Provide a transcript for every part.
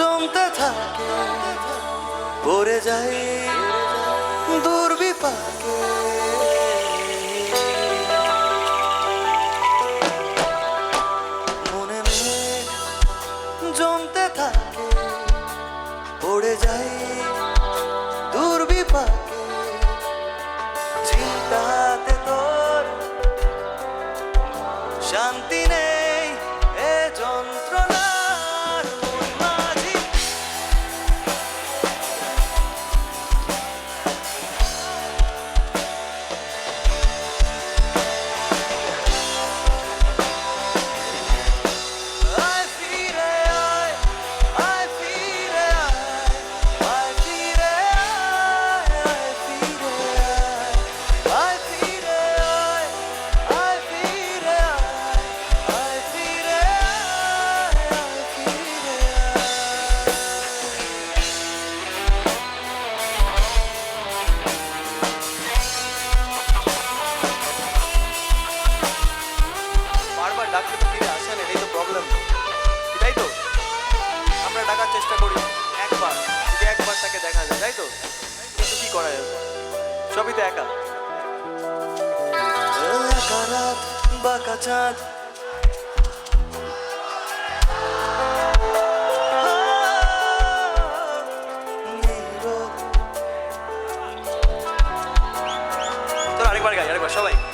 জমতে থাকে পড়ে যাই দুর্বিপাকে। মনে মেঘ জমতে থাকে পড়ে যাই দুর্বিপাকে। বাঁকা চাঁদ। আরেকবার গাই আরেকবার সবাই।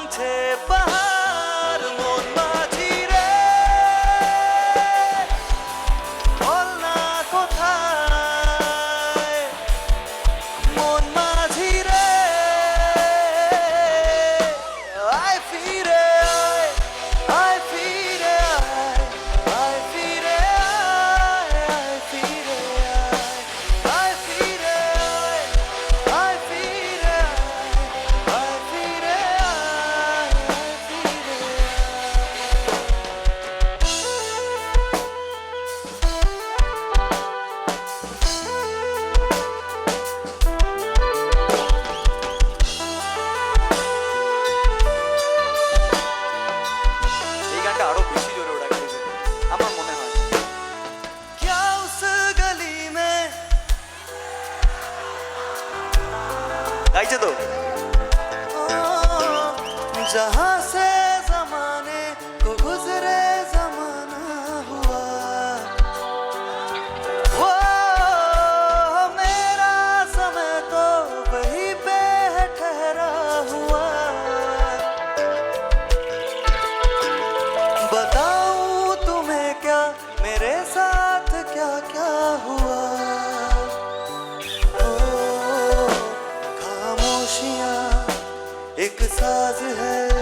মাংছে পাহাড় তাইছে তো? যাহা एक साज है।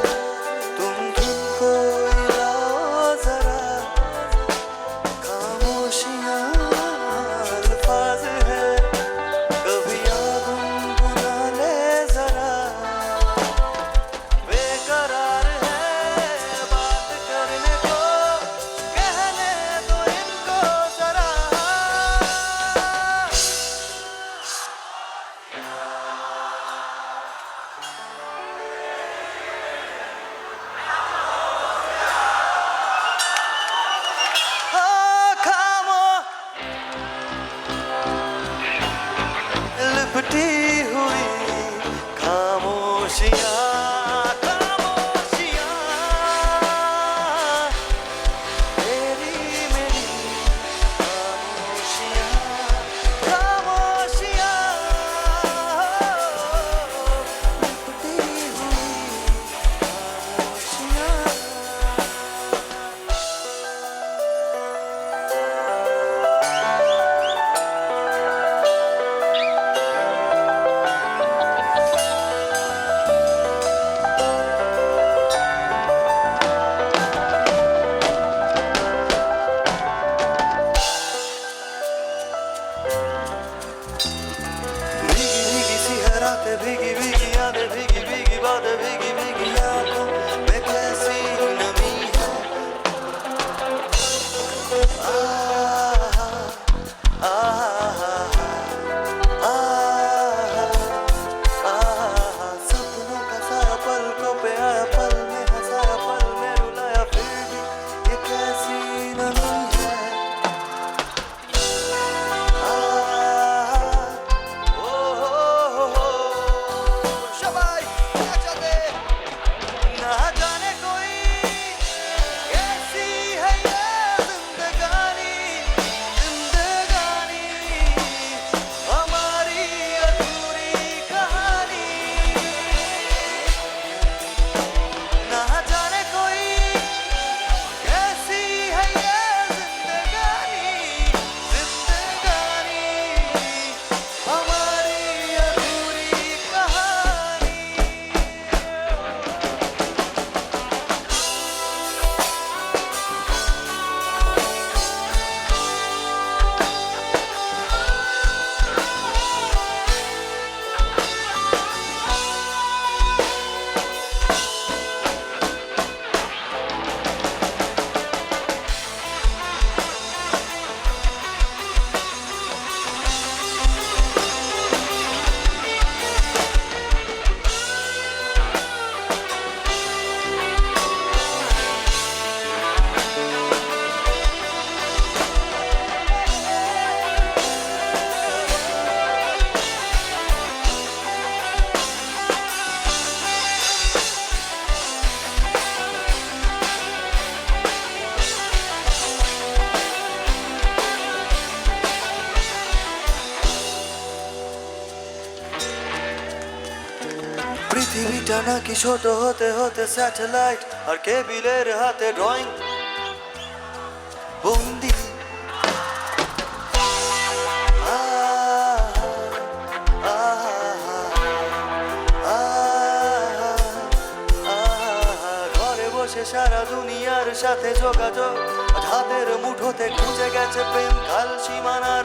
এটা নাকি ছোট হতে হতে স্যাটেলাইট আর কেবিলের হাতে ড্রয়িং। বন্দি। ঘরে বসে সারা দুনিয়ার সাথে যোগাযোগ। হাতের মুঠোতে খুঁজে গেছে প্রেম কাল সীমানা